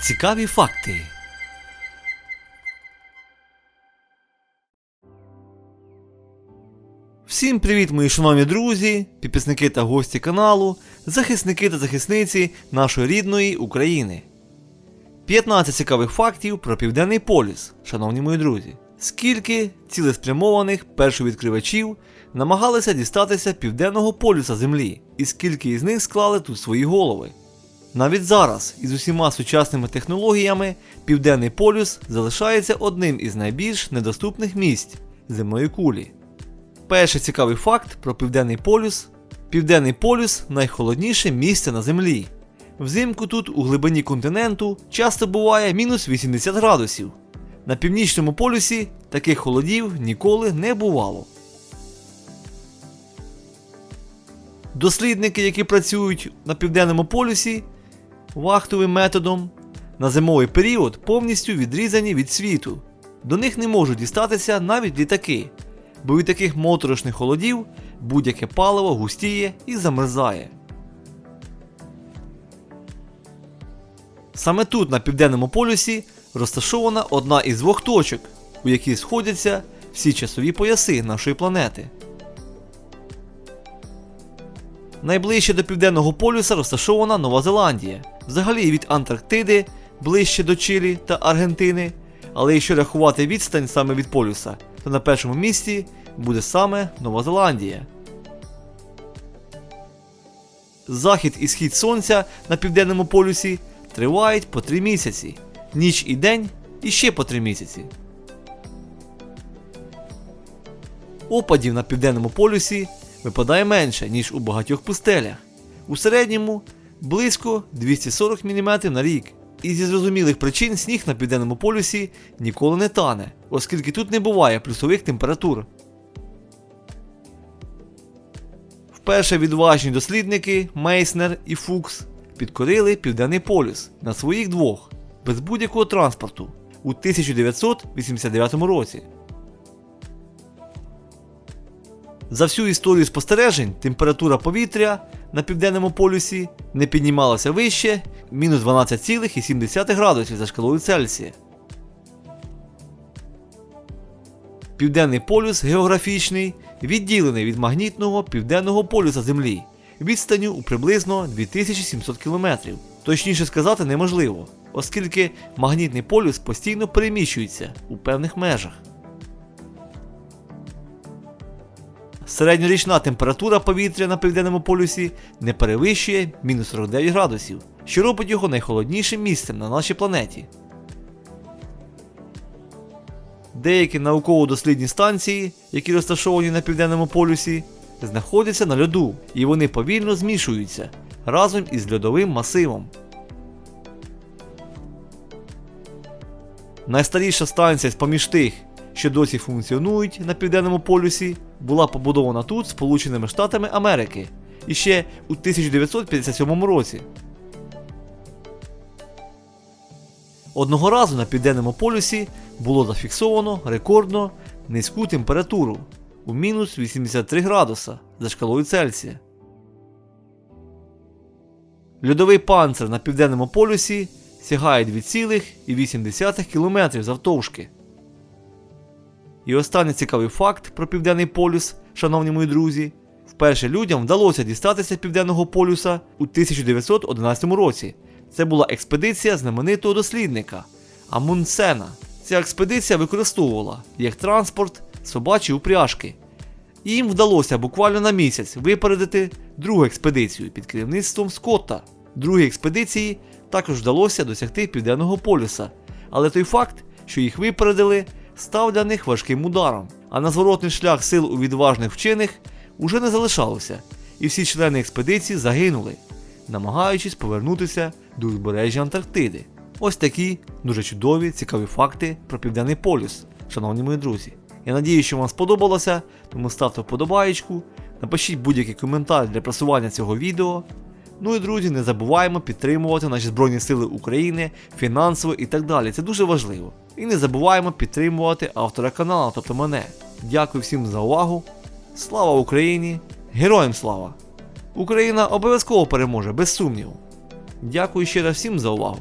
Цікаві факти. Всім привіт, мої шановні друзі, підписники та гості каналу, захисники та захисниці нашої рідної України. 15 цікавих фактів про Південний полюс, шановні мої друзі. Скільки цілеспрямованих першовідкривачів намагалися дістатися південного полюса Землі, і скільки із них склали тут свої голови. Навіть зараз, із усіма сучасними технологіями, Південний полюс залишається одним із найбільш недоступних місць земної кулі. Перший цікавий факт про Південний полюс. Південний полюс найхолодніше місце на Землі. Взимку тут у глибині континенту часто буває мінус 80 градусів. На північному полюсі таких холодів ніколи не бувало. Дослідники, які працюють на південному полюсі вахтовим методом, на зимовий період повністю відрізані від світу. До них не можуть дістатися навіть літаки, бо від таких моторошних холодів будь-яке паливо густіє і замерзає. Саме тут, на південному полюсі, розташована одна із двох точок, у які сходяться всі часові пояси нашої планети. Найближче до південного полюса розташована Нова Зеландія, взагалі від Антарктиди ближче до Чилі та Аргентини. Але якщо рахувати відстань саме від полюса, то на першому місці буде саме Нова Зеландія. Захід і схід сонця на південному полюсі тривають по 3 місяці, ніч і день і ще по 3 місяці. Опадів на південному полюсі випадає менше, ніж у багатьох пустелях. У середньому близько 240 мм на рік. І зі зрозумілих причин сніг на південному полюсі ніколи не тане, оскільки тут не буває плюсових температур. Вперше відважні дослідники Мейснер і Фукс підкорили Південний полюс на своїх двох, без будь-якого транспорту, у 1989 році. За всю історію спостережень температура повітря на південному полюсі не піднімалася вище мінус 12,7 градусів за шкалою Цельсія. Південний полюс географічний відділений від магнітного південного полюса Землі відстанню у приблизно 2700 км. Точніше сказати неможливо, оскільки магнітний полюс постійно переміщується у певних межах. Середньорічна температура повітря на південному полюсі не перевищує мінус 49 градусів, що робить його найхолоднішим місцем на нашій планеті. Деякі науково-дослідні станції, які розташовані на південному полюсі, знаходяться на льоду і вони повільно змішуються разом із льодовим масивом. Найстаріша станція з поміж тих, що досі функціонують на південному полюсі, була побудована тут Сполученими Штатами Америки іще у 1957 році. Одного разу на південному полюсі було зафіксовано рекордно низьку температуру у мінус 83 градуса за шкалою Цельсія. Льодовий панцир на південному полюсі сягає 2,8 км завтовшки. І останній цікавий факт про Південний полюс, шановні мої друзі, вперше людям вдалося дістатися Південного полюса у 1911 році. Це була експедиція знаменитого дослідника Амундсена. Ця експедиція використовувала як транспорт собачі упряжки. Їм вдалося буквально на місяць випередити другу експедицію під керівництвом Скотта. Другій експедиції також вдалося досягти Південного полюса, але той факт, що їх випередили, став для них важким ударом, а на зворотний шлях сил у відважних вчених уже не залишалося, і всі члени експедиції загинули, намагаючись повернутися до узбережжя Антарктиди. Ось такі дуже чудові, цікаві факти про Південний полюс, шановні мої друзі. Я надію, що вам сподобалося, тому ставте вподобаєчку, напишіть будь-який коментар для просування цього відео. Ну і друзі, не забуваємо підтримувати наші Збройні Сили України фінансово і так далі. Це дуже важливо. І не забуваємо підтримувати автора каналу, тобто мене. Дякую всім за увагу. Слава Україні! Героям слава! Україна обов'язково переможе, без сумніву. Дякую ще раз всім за увагу.